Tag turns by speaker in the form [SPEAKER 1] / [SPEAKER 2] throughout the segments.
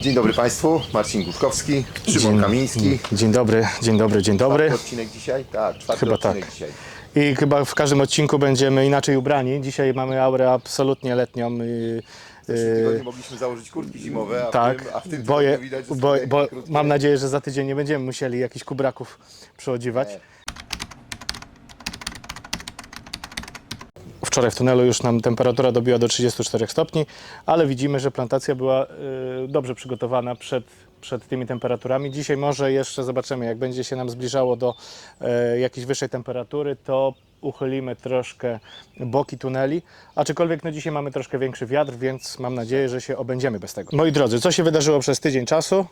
[SPEAKER 1] Dzień dobry Państwu, Marcin Gutkowski, Szymon Kamiński.
[SPEAKER 2] Dzień dobry, dzień dobry, dzień dobry.
[SPEAKER 1] Czwarty odcinek dzisiaj? Tak, czwarty
[SPEAKER 2] Chyba
[SPEAKER 1] odcinek
[SPEAKER 2] tak.
[SPEAKER 1] dzisiaj.
[SPEAKER 2] I chyba w każdym odcinku będziemy inaczej ubrani. Dzisiaj mamy aurę absolutnie letnią. y,
[SPEAKER 1] W zeszłym tygodniu mogliśmy założyć kurtki zimowe, a w
[SPEAKER 2] tak,
[SPEAKER 1] tym, a w tym
[SPEAKER 2] boję,
[SPEAKER 1] widać, że
[SPEAKER 2] bo, bo mam nadzieję, że za tydzień nie będziemy musieli jakichś kubraków przechodziwać.
[SPEAKER 1] Nie.
[SPEAKER 2] Wczoraj w tunelu już nam temperatura dobiła do 34 stopni, ale widzimy, że plantacja była y, dobrze przygotowana przed, przed tymi temperaturami. Dzisiaj może jeszcze zobaczymy, jak będzie się nam zbliżało do e, jakiejś wyższej temperatury, to uchylimy troszkę boki tuneli, aczkolwiek no dzisiaj mamy troszkę większy wiatr, więc mam nadzieję, że się obędziemy bez tego. Moi drodzy, co się wydarzyło przez tydzień czasu?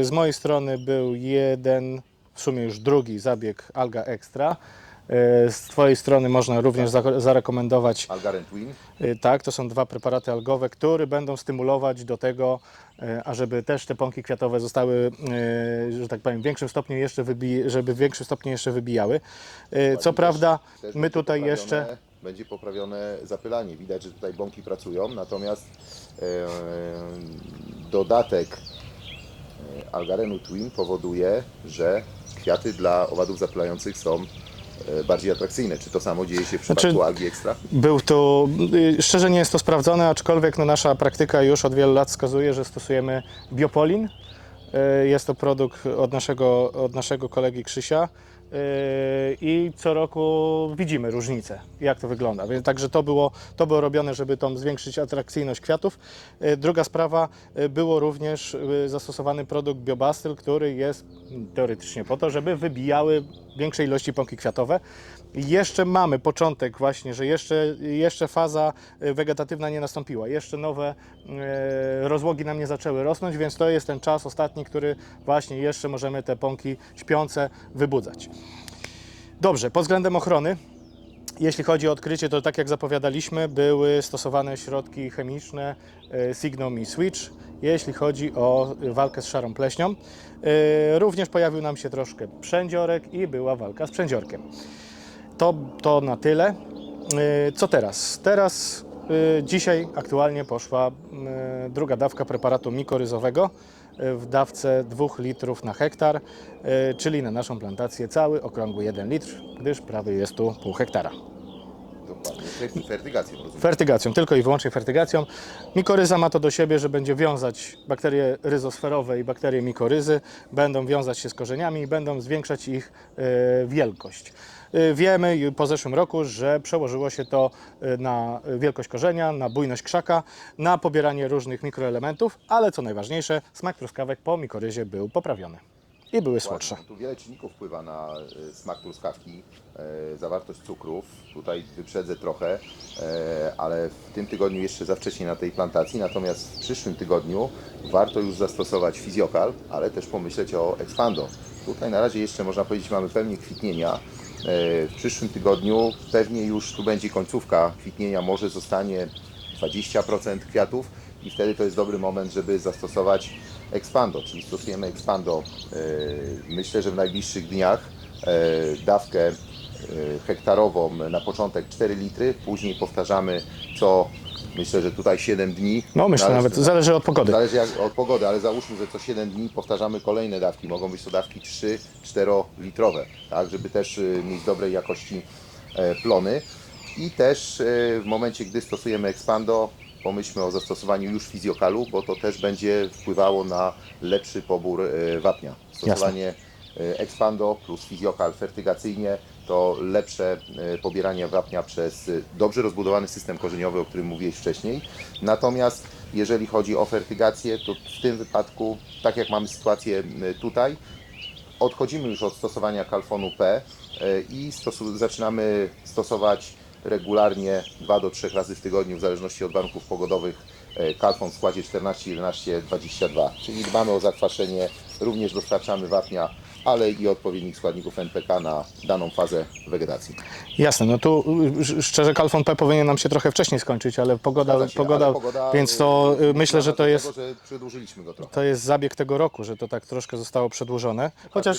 [SPEAKER 2] Y, z mojej strony był jeden, w sumie już drugi zabieg Alga Extra. Y, Z Twojej strony można również za- zarekomendować
[SPEAKER 1] Algaren Twin.
[SPEAKER 2] Y, Tak, to są dwa preparaty algowe, które będą stymulować do tego, y, ażeby też te pąki kwiatowe zostały, y, że tak powiem, w większym stopniu jeszcze wybi- żeby w większym stopniu jeszcze wybijały. Y, Co prawda,
[SPEAKER 1] też
[SPEAKER 2] my
[SPEAKER 1] będzie
[SPEAKER 2] tutaj
[SPEAKER 1] poprawione-
[SPEAKER 2] jeszcze
[SPEAKER 1] Będzie poprawione zapylanie. Widać, że tutaj bąki pracują, natomiast e, dodatek e, Algarenu Twin powoduje, że kwiaty dla owadów zapylających są e, bardziej atrakcyjne. Czy to samo dzieje się w
[SPEAKER 2] Znaczy-
[SPEAKER 1] przypadku Algi Extra?
[SPEAKER 2] był tu, y, szczerze nie jest to sprawdzone, aczkolwiek no, nasza praktyka już od wielu lat wskazuje, że stosujemy biopolin. Y, Jest to produkt od naszego, od naszego kolegi Krzysia. Y, I co roku widzimy różnicę, jak to wygląda. Więc także to było, to było robione, żeby tą zwiększyć atrakcyjność kwiatów. Y, Druga sprawa, y, było również zastosowany produkt Biobastyl, który jest teoretycznie po to, żeby wybijały większe ilości pąki kwiatowe. Jeszcze mamy początek właśnie, że jeszcze, jeszcze faza wegetatywna nie nastąpiła. Jeszcze nowe rozłogi nam nie zaczęły rosnąć, więc to jest ten czas ostatni, który właśnie jeszcze możemy te pąki śpiące wybudzać. Dobrze, pod względem ochrony, jeśli chodzi o odkrycie, to tak jak zapowiadaliśmy, były stosowane środki chemiczne e, Signom i Switch, jeśli chodzi o walkę z szarą pleśnią. E, Również pojawił nam się troszkę przędziorek i była walka z przędziorkiem. To, to na tyle. E, Co teraz? Teraz dzisiaj aktualnie poszła druga dawka preparatu mikoryzowego w dawce 2 litrów na hektar, e, czyli na naszą plantację cały okrągły 1 litr, gdyż prawie jest tu pół hektara.
[SPEAKER 1] Dokładnie. Fer- Fertygację, rozumiem.
[SPEAKER 2] Fertygacją, tylko i wyłącznie fertygacją. Mikoryza ma to do siebie, że będzie wiązać bakterie ryzosferowe i bakterie mikoryzy, będą wiązać się z korzeniami i będą zwiększać ich e, wielkość. E, Wiemy po zeszłym roku, że przełożyło się to e, na wielkość korzenia, na bujność krzaka, na pobieranie różnych mikroelementów, ale co najważniejsze, smak truskawek po mikoryzie był poprawiony i były słodsze.
[SPEAKER 1] Tu wiele czynników wpływa na e, smak truskawki, e, zawartość cukrów. Tutaj wyprzedzę trochę, e, ale w tym tygodniu jeszcze za wcześnie na tej plantacji. Natomiast w przyszłym tygodniu warto już zastosować fizjokal, ale też pomyśleć o expando. Tutaj na razie jeszcze można powiedzieć mamy pełnię kwitnienia. W przyszłym tygodniu pewnie już tu będzie końcówka kwitnienia, może zostanie 20% kwiatów i wtedy to jest dobry moment, żeby zastosować Expando, czyli stosujemy Expando e, myślę, że w najbliższych dniach e, dawkę e, hektarową na początek 4 litry, później powtarzamy co myślę, że tutaj 7 dni.
[SPEAKER 2] No myślę
[SPEAKER 1] Należy-
[SPEAKER 2] nawet, zależy od pogody.
[SPEAKER 1] Zależy jak, od pogody, ale załóżmy, że co 7 dni powtarzamy kolejne dawki. Mogą być to dawki 3-4 litrowe, tak, żeby też mieć dobrej jakości plony. I też w momencie, gdy stosujemy Expando, pomyślmy o zastosowaniu już fizjokalu, bo to też będzie wpływało na lepszy pobór e, wapnia. Stosowanie e, Expando plus fizjokal fertygacyjnie to lepsze e, pobieranie wapnia przez dobrze rozbudowany system korzeniowy, o którym mówiłeś wcześniej. Natomiast jeżeli chodzi o fertygację, to w tym wypadku, tak jak mamy sytuację tutaj, odchodzimy już od stosowania kalfonu P i stosu- zaczynamy stosować regularnie 2 do 3 razy w tygodniu, w zależności od warunków pogodowych, e, kalfon w składzie 14, 11, 22. Czyli dbamy o zakwaszenie, również dostarczamy wapnia ale i odpowiednich składników NPK na daną fazę wegetacji.
[SPEAKER 2] Jasne, no tu y, sz- szczerze Kalfon P powinien nam się trochę wcześniej skończyć, ale pogoda,
[SPEAKER 1] się,
[SPEAKER 2] pogoda,
[SPEAKER 1] ale pogoda,
[SPEAKER 2] więc to y,
[SPEAKER 1] y,
[SPEAKER 2] myślę, że to jest,
[SPEAKER 1] Tego, że przedłużyliśmy go trochę.
[SPEAKER 2] to jest zabieg tego roku, że to tak troszkę zostało przedłużone. Chociaż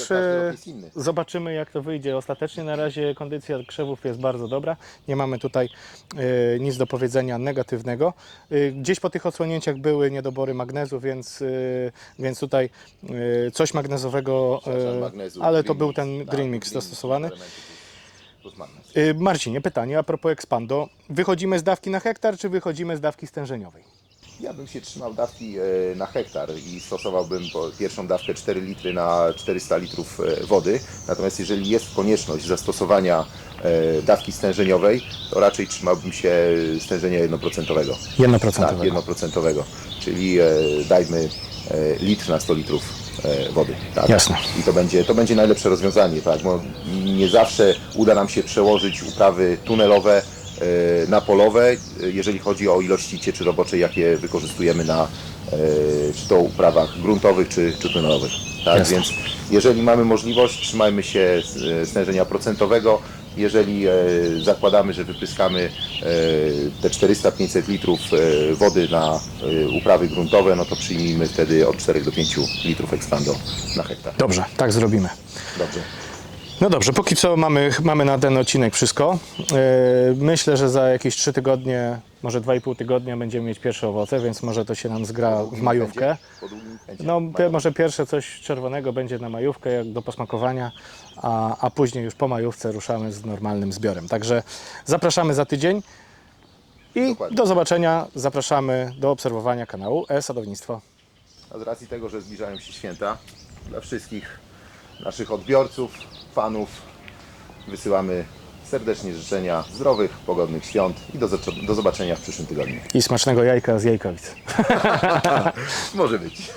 [SPEAKER 1] jest inny.
[SPEAKER 2] zobaczymy jak to wyjdzie ostatecznie. Na razie kondycja krzewów jest bardzo dobra. Nie mamy tutaj nic do powiedzenia negatywnego. Gdzieś po tych odsłonięciach były niedobory magnezu, więc, więc tutaj coś magnezowego, ale to był ten
[SPEAKER 1] tak,
[SPEAKER 2] green mix zastosowany.
[SPEAKER 1] elementy plus- plus magnez.
[SPEAKER 2] Y, Marcinie, pytanie a propos Expando. Wychodzimy z dawki na hektar, czy wychodzimy z dawki stężeniowej?
[SPEAKER 1] Ja bym się trzymał dawki e, na hektar i stosowałbym pierwszą dawkę 4 litry na 400 litrów e, wody. Natomiast jeżeli jest konieczność zastosowania e, dawki stężeniowej, to raczej trzymałbym się stężenia 1%. Tak, 1%. Czyli dajmy litr na 100 litrów wody. Tak.
[SPEAKER 2] Jasne.
[SPEAKER 1] I to będzie, to będzie najlepsze rozwiązanie, tak? Bo nie zawsze uda nam się przełożyć uprawy tunelowe e, na polowe, e, jeżeli chodzi o ilości cieczy roboczej, jakie wykorzystujemy na e, czy to uprawach gruntowych, czy, czy tunelowych. Tak?
[SPEAKER 2] Jasne.
[SPEAKER 1] Więc jeżeli mamy możliwość, trzymajmy się e, stężenia procentowego. Jeżeli e, zakładamy, że wypyskamy e, te 400-500 litrów e, wody na uprawy gruntowe, no to przyjmijmy wtedy od 4 do 5 litrów ekspando na hektar.
[SPEAKER 2] Dobrze, tak zrobimy.
[SPEAKER 1] Dobrze.
[SPEAKER 2] No dobrze, póki co mamy, mamy na ten odcinek wszystko. Myślę, że za jakieś 3 tygodnie, może 2,5 tygodnia będziemy mieć pierwsze owoce, więc może to się nam zgra w majówkę. No, może pierwsze coś czerwonego będzie na majówkę, jak do posmakowania, a, a później już po majówce ruszamy z normalnym zbiorem. Także zapraszamy za tydzień i
[SPEAKER 1] Dokładnie.
[SPEAKER 2] do zobaczenia. Zapraszamy do obserwowania kanału e-Sadownictwo.
[SPEAKER 1] A z racji tego, że zbliżają się święta, dla wszystkich naszych odbiorców, fanów wysyłamy serdecznie życzenia zdrowych, pogodnych świąt i do, do zobaczenia w przyszłym tygodniu.
[SPEAKER 2] I smacznego jajka z jajkowic.
[SPEAKER 1] Może być.